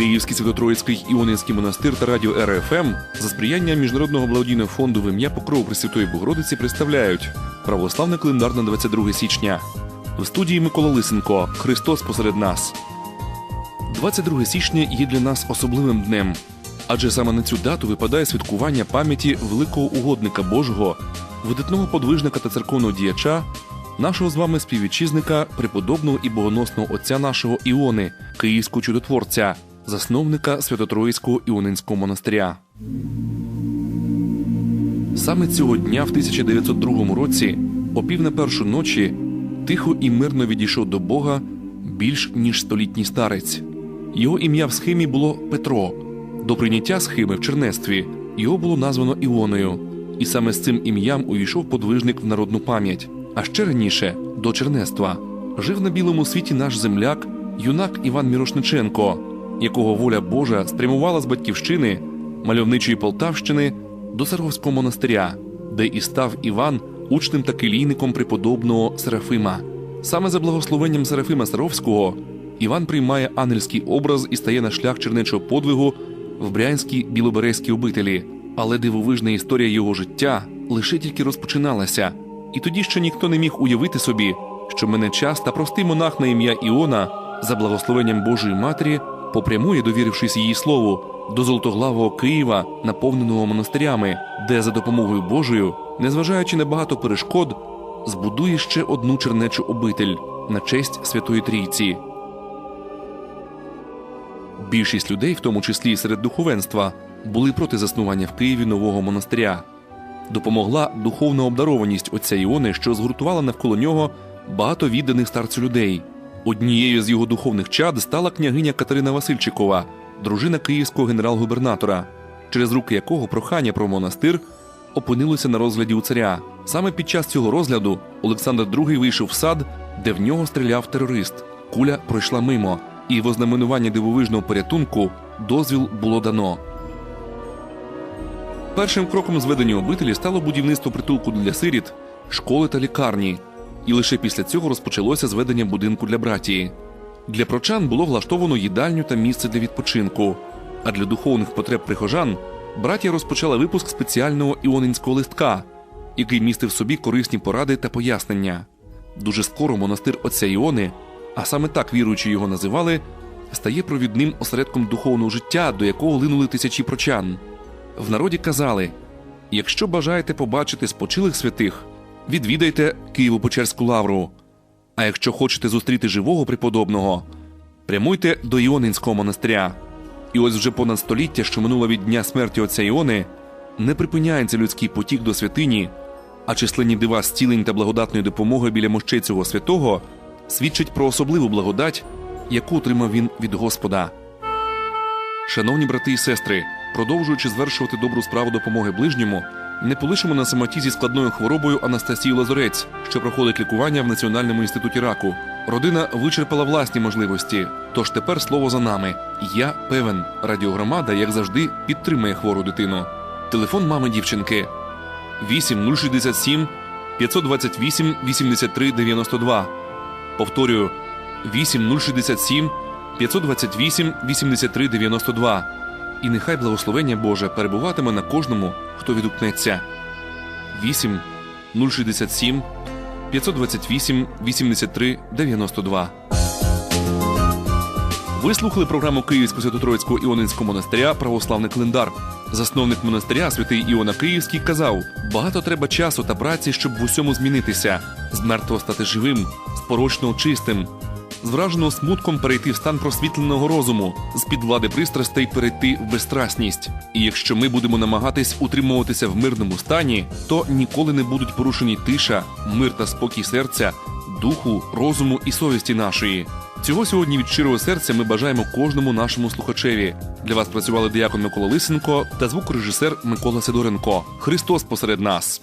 Київський Святотроїцький Іонинський монастир та радіо РФМ за сприяння Міжнародного благодійного фонду в ім'я Покров Пресвятої Богородиці представляють православний календар на 22 січня. В студії Микола Лисенко Христос посеред нас. 22 січня є для нас особливим днем, адже саме на цю дату випадає святкування пам'яті великого угодника Божого, видатного подвижника та церковного діяча, нашого з вами співвітчизника, преподобного і богоносного отця нашого Іони, київського чудотворця, засновника Святотроїцького Іонинського монастиря. Саме цього дня, в 1902 році, о пів на першу ночі, тихо і мирно відійшов до Бога більш ніж столітній старець. Його ім'я в схемі було Петро. До прийняття схеми в чернецтві його було названо Іоною, і саме з цим ім'ям увійшов подвижник в народну пам'ять. А ще раніше, до чернецтва, жив на білому світі наш земляк, юнак Іван Мірошниченко, якого воля Божа спрямувала з батьківщини, мальовничої Полтавщини до Саровського монастиря, де і став Іван учнем та келійником преподобного Серафима. Саме за благословенням Серафима Саровського Іван приймає ангельський образ і стає на шлях чернечого подвигу в брянській білоберезькій обителі. Але дивовижна історія його життя лише тільки розпочиналася, і тоді ще ніхто не міг уявити собі, що мене час та простий монах на ім'я Іона за благословенням Божої Матері попрямує, довірившись її слову, до золотоглавого Києва, наповненого монастирями, де за допомогою Божою, незважаючи на багато перешкод, збудує ще одну чернечу обитель на честь Святої Трійці. Більшість людей, в тому числі і серед духовенства, були проти заснування в Києві нового монастиря. Допомогла духовна обдарованість отця Іони, що згуртувала навколо нього багато відданих старцю людей. Однією з його духовних чад стала княгиня Катерина Васильчикова, дружина київського генерал-губернатора, через руки якого прохання про монастир опинилося на розгляді у царя. Саме під час цього розгляду Олександр II вийшов в сад, де в нього стріляв терорист. Куля пройшла мимо, і в ознаменування дивовижного порятунку дозвіл було дано. Першим кроком зведення обителі стало будівництво притулку для сиріт, школи та лікарні, і лише після цього розпочалося зведення будинку для братії. Для прочан було влаштовано їдальню та місце для відпочинку. А для духовних потреб прихожан братія розпочала випуск спеціального іонинського листка, який містив собі корисні поради та пояснення. Дуже скоро монастир отця Іони, а саме так віруючи його називали, стає провідним осередком духовного життя, до якого линули тисячі прочан. В народі казали: якщо бажаєте побачити спочилих святих, відвідайте Києво-Печерську лавру. А якщо хочете зустріти живого преподобного, прямуйте до Іонинського монастиря. І ось вже понад століття, що минуло від дня смерті отця Іони, не припиняється людський потік до святині, а численні дива зцілень та благодатної допомоги біля мощей цього святого свідчать про особливу благодать, яку отримав він від Господа. Шановні брати і сестри, продовжуючи звершувати добру справу допомоги ближньому, не полишимо на самоті зі складною хворобою Анастасію Лазорець, що проходить лікування в Національному інституті раку. Родина вичерпала власні можливості. Тож тепер слово за нами. Я певен, радіогромада, як завжди, підтримує хвору дитину. Телефон мами дівчинки 8 067 528 83 92. Повторюю 8 067 528 83 92. І нехай благословення Боже перебуватиме на кожному, хто відгукнеться. 8 067 528 83 92. Ви слухали програму Київського Свято-Троїцького Іонинського монастиря Православний календар. Засновник монастиря святий Іона Київський казав: багато треба часу та праці, щоб в усьому змінитися, з мертвого стати живим, з порочного чистим, з враженого смутком перейти в стан просвітленого розуму, з під влади пристрастей перейти в безстрасність. І якщо ми будемо намагатись утримуватися в мирному стані, то ніколи не будуть порушені тиша, мир та спокій серця, духу, розуму і совісті нашої. Цього сьогодні від щирого серця ми бажаємо кожному нашому слухачеві. Для вас працювали діякон Микола Лисенко та звукорежисер Микола Сидоренко. Христос посеред нас.